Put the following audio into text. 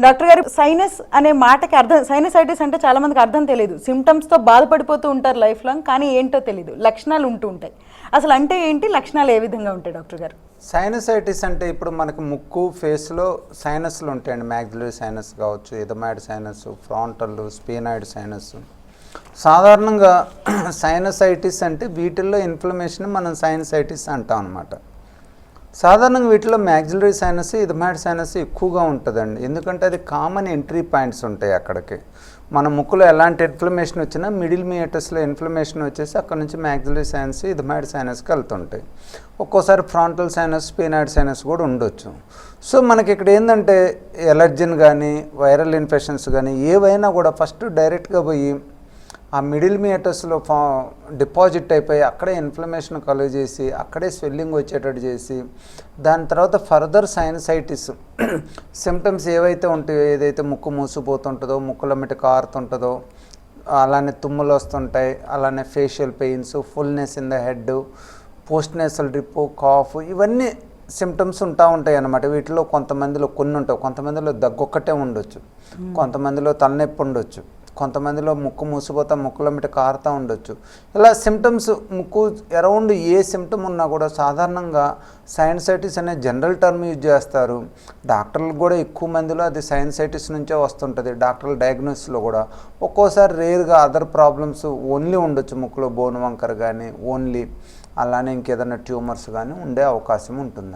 Doctor గారు sinus అనే మాటకి అర్థం సైనసైటిస్ అంటే చాలా మందికి అర్థం తెలియదు. సిమ్టమ్స్తో బాధపడిపోతూ ఉంటారు లైఫ్ లాంగ్ కానీ ఏంటో తెలియదు లక్షణాలు ఉంటూ ఉంటాయి. అసలు అంటే ఏంటి? లక్షణాలు ఏ విధంగా ఉంటాయి డాక్టర్ గారు? సైనసైటిస్ అంటే ఇప్పుడు మనకి ముక్కు ఫేస్లో సైనస్లు ఉంటాయండి. మ్యాగ్జులరీ సైనస్ కావచ్చు ethmoid sinus frontal sphenoid sinus సాధారణంగా సైనసైటిస్ అంటే వీటిల్లో ఇన్ఫ్లమేషన్ మనం సైనసైటిస్ అంటాం అనమాట సాధారణంగా వీటిలో మ్యాగ్జిలరీ సైనస్ ఇదమాయిడ్ సైనస్ ఎక్కువగా ఉంటుందండి. ఎందుకంటే అది కామన్ ఎంట్రీ పాయింట్స్ ఉంటాయి అక్కడికి. మన ముక్కులో ఎలాంటి ఇన్ఫ్లమేషన్ వచ్చినా మిడిల్ మియటస్లో ఇన్ఫ్లమేషన్ వచ్చేసి అక్కడ నుంచి మ్యాగ్జిలరీ సైనస్ ఇదమాయిడ్ సైనస్కి వెళ్తుంటాయి. ఒక్కోసారి ఫ్రాంటల్ సైనస్ స్పీనాయిడ్ సైనస్ కూడా ఉండొచ్చు. సో మనకి ఇక్కడ ఏంటంటే ఎలర్జిన్ కానీ వైరల్ ఇన్ఫెక్షన్స్ కానీ ఏవైనా కూడా ఫస్ట్ డైరెక్ట్గా పోయి ఆ మిడిల్ మియేటస్లో ఫా డిపాజిట్ అయిపోయి అక్కడే ఇన్ఫ్లమేషన్ కలుగు చేసి అక్కడే స్వెల్లింగ్ వచ్చేటట్టు చేసి దాని తర్వాత ఫర్దర్ సైనసైటిస్ సిమ్టమ్స్ ఏవైతే ఉంటాయో ఏదైతే ముక్కు మూసిపోతుంటుందో ముక్కుల మిట కారుతుంటుందో అలానే తుమ్ములు వస్తుంటాయి అలానే facial pains fullness in the head post nasal drip cough ఇవన్నీ సిమ్టమ్స్ ఉంటా ఉంటాయి అన్నమాట. వీటిలో కొంతమందిలో కొన్ని ఉంటాయి కొంతమందిలో దగ్గొక్కటే ఉండొచ్చు. కొంతమందిలో తలనొప్పి ఉండొచ్చు. కొంతమందిలో ముక్కు మూసిపోతా ముక్కులో మిట కారుతూ ఉండొచ్చు. ఇలా సిమ్టమ్స్ ముక్కు అరౌండ్ ఏ సిమ్టమ్ ఉన్నా కూడా సాధారణంగా సైనసైటిస్ అనే జనరల్ టర్మ్ యూజ్ చేస్తారు. డాక్టర్లు కూడా ఎక్కువ మందిలో అది సైనసైటిస్ నుంచే వస్తుంటుంది. డాక్టర్ల డయాగ్నోసిస్లో కూడా. ఒక్కోసారి రేర్గా అదర్ ప్రాబ్లమ్స్ ఓన్లీ ఉండొచ్చు. ముక్కులో బోన్ వంకర్ కానీ ఓన్లీ అలానే ఇంకేదైనా ట్యూమర్స్ కానీ ఉండే అవకాశం ఉంటుంది?